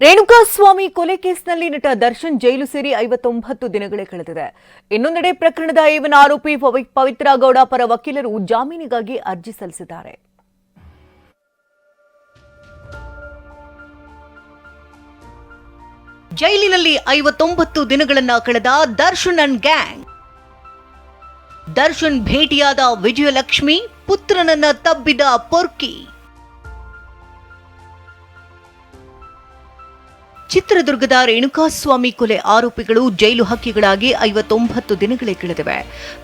ರೇಣುಕಾಸ್ವಾಮಿ ಕೊಲೆ ಕೇಸ್ನಲ್ಲಿ ನಟ ದರ್ಶನ್ ಜೈಲು ಸೇರಿ ಐವತ್ತೊಂಬತ್ತು ದಿನಗಳೇ ಕಳೆದಿದೆ. ಇನ್ನೊಂದೆಡೆ ಪ್ರಕರಣದ ಏವನ ಆರೋಪಿ ಪವಿ- ಪವಿತ್ರ ಗೌಡ ಪರ ವಕೀಲರು ಜಾಮೀನಿಗಾಗಿ ಅರ್ಜಿ ಸಲ್ಲಿಸಿದ್ದಾರೆ. ಜೈಲಿನಲ್ಲಿ ಐವತ್ತೊಂಬತ್ತು ದಿನಗಳನ್ನ ಕಳೆದ ದರ್ಶನ್ ಅಂಡ್ ಗ್ಯಾಂಗ್. ದರ್ಶನ್ ಭೇಟಿಯಾದ ವಿಜಯಲಕ್ಷ್ಮಿ, ಪುತ್ರನನ್ನ ತಬ್ಬಿದ ಪೊರ್ಕಿ. ಚಿತ್ರದುರ್ಗದ ರೇಣುಕಾಸ್ವಾಮಿ ಕೊಲೆ ಆರೋಪಿಗಳು ಜೈಲು ಹಕ್ಕಿಗಳಾಗಿ ಐವತ್ತೊಂಬತ್ತು ದಿನಗಳೇ ಕಳೆದಿವೆ.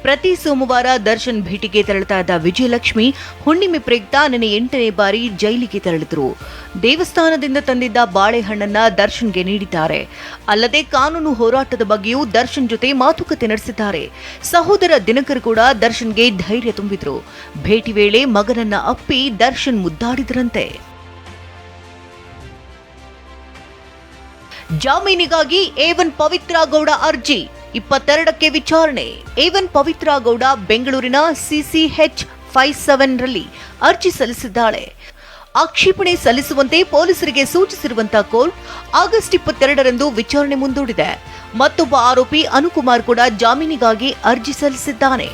ಪ್ರತಿ ಸೋಮವಾರ ದರ್ಶನ್ ಭೇಟಿಗೆ ತೆರಳುತ್ತಾ ಇದ್ದ ವಿಜಯಲಕ್ಷ್ಮಿ ಹುಣ್ಣಿಮೆ ಪ್ರಯುಕ್ತ ನಿನ್ನೆ ಎಂಟನೇ ಬಾರಿ ಜೈಲಿಗೆ ತೆರಳಿದ್ರು. ದೇವಸ್ಥಾನದಿಂದ ತಂದಿದ್ದ ಬಾಳೆಹಣ್ಣನ್ನ ದರ್ಶನ್ಗೆ ನೀಡಿದ್ದಾರೆ. ಅಲ್ಲದೆ ಕಾನೂನು ಹೋರಾಟದ ಬಗ್ಗೆಯೂ ದರ್ಶನ್ ಜೊತೆ ಮಾತುಕತೆ ನಡೆಸಿದ್ದಾರೆ. ಸಹೋದರ ದಿನಕರ್ ಕೂಡ ದರ್ಶನ್ಗೆ ಧೈರ್ಯ ತುಂಬಿದ್ರು. ಭೇಟಿ ವೇಳೆ ಮಗನನ್ನ ಅಪ್ಪಿ ದರ್ಶನ್ ಮುದ್ದಾಡಿದ್ರಂತೆ. ಜಾಮೀನಿಗಾಗಿ ಏವನ್ ಪವಿತ್ರ ಗೌಡ ಅರ್ಜಿ. ಇಪ್ಪತ್ತೆರಡಕ್ಕೆ ವಿಚಾರಣೆ. ಏವನ್ ಪವಿತ್ರ ಗೌಡ ಬೆಂಗಳೂರಿನ ಸಿಸಿಎಚ್ ಫೈವ್ ಸೆವೆನ್ ರಲ್ಲಿ ಅರ್ಜಿ ಸಲ್ಲಿಸಿದ್ದಾಳೆ. ಆಕ್ಷೇಪಣೆ ಸಲ್ಲಿಸುವಂತೆ ಪೊಲೀಸರಿಗೆ ಸೂಚಿಸಿರುವಂತಹ ಕೋರ್ಟ್ ಆಗಸ್ಟ್ ಇಪ್ಪತ್ತೆರಡರಂದು ವಿಚಾರಣೆ ಮುಂದೂಡಿದೆ. ಮತ್ತೊಬ್ಬ ಆರೋಪಿ ಅನುಕುಮಾರ್ ಕೂಡ ಜಾಮೀನಿಗಾಗಿ ಅರ್ಜಿ ಸಲ್ಲಿಸಿದ್ದಾನೆ.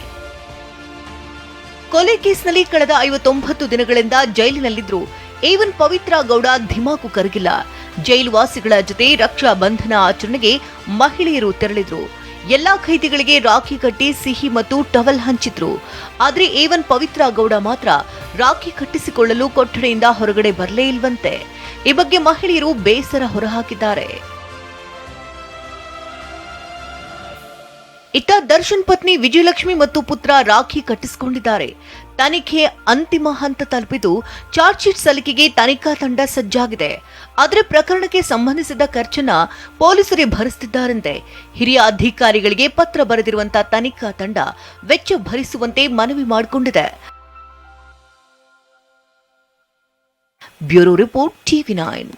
ಕೊಲೆ ಕೇಸ್ನಲ್ಲಿ ಕಳೆದ ಐವತ್ತೊಂಬತ್ತು ದಿನಗಳಿಂದ ಜೈಲಿನಲ್ಲಿದ್ರು ಏವನ್ ಪವಿತ್ರ ಗೌಡ ಧಿಮಾಕು ಕರಗಿಲ್ಲ. ಜೈಲು ವಾಸಿಗಳ ಜೊತೆ ರಕ್ಷಾ ಬಂಧನ ಆಚರಣೆಗೆ ಮಹಿಳೆಯರು ತೆರಳಿದ್ರು. ಎಲ್ಲಾ ಖೈದಿಗಳಿಗೆ ರಾಖಿ ಕಟ್ಟಿ ಸಿಹಿ ಮತ್ತು ಟವಲ್ ಹಂಚಿದ್ರು. ಆದರೆ ಏವನ್ ಪವಿತ್ರ ಗೌಡ ಮಾತ್ರ ರಾಖಿ ಕಟ್ಟಿಸಿಕೊಳ್ಳಲು ಕೊಠಡಿಯಿಂದ ಹೊರಗಡೆ ಬರಲೇ ಇಲ್ವಂತೆ. ಈ ಬಗ್ಗೆ ಮಹಿಳೆಯರು ಬೇಸರ ಹೊರಹಾಕಿದ್ದಾರೆ. ಇತ್ತ ದರ್ಶನ್ ಪತ್ನಿ ವಿಜಯಲಕ್ಷ್ಮಿ ಮತ್ತು ಪುತ್ರ ರಾಖಿ ಕಟ್ಟಿಸಿಕೊಂಡಿದ್ದಾರೆ. ತನಿಖೆ ಅಂತಿಮ ಹಂತ ತಲುಪಿದ್ದು ಚಾರ್ಜ್ ಶೀಟ್ ಸಲ್ಲಿಕೆಗೆ ತನಿಖಾ ತಂಡ ಸಜ್ಜಾಗಿದೆ. ಆದರೆ ಪ್ರಕರಣಕ್ಕೆ ಸಂಬಂಧಿಸಿದ ಖರ್ಚನ್ನ ಪೊಲೀಸರೇ ಭರಿಸುತ್ತಿದ್ದಾರಂತೆ ಹಿರಿಯ ಅಧಿಕಾರಿಗಳಿಗೆ ಪತ್ರ ಬರೆದಿರುವಂತಹ ತನಿಖಾ ತಂಡ ವೆಚ್ಚ ಭರಿಸುವಂತೆ ಮನವಿ ಮಾಡಿಕೊಂಡಿದೆ. Bureau report TV nine.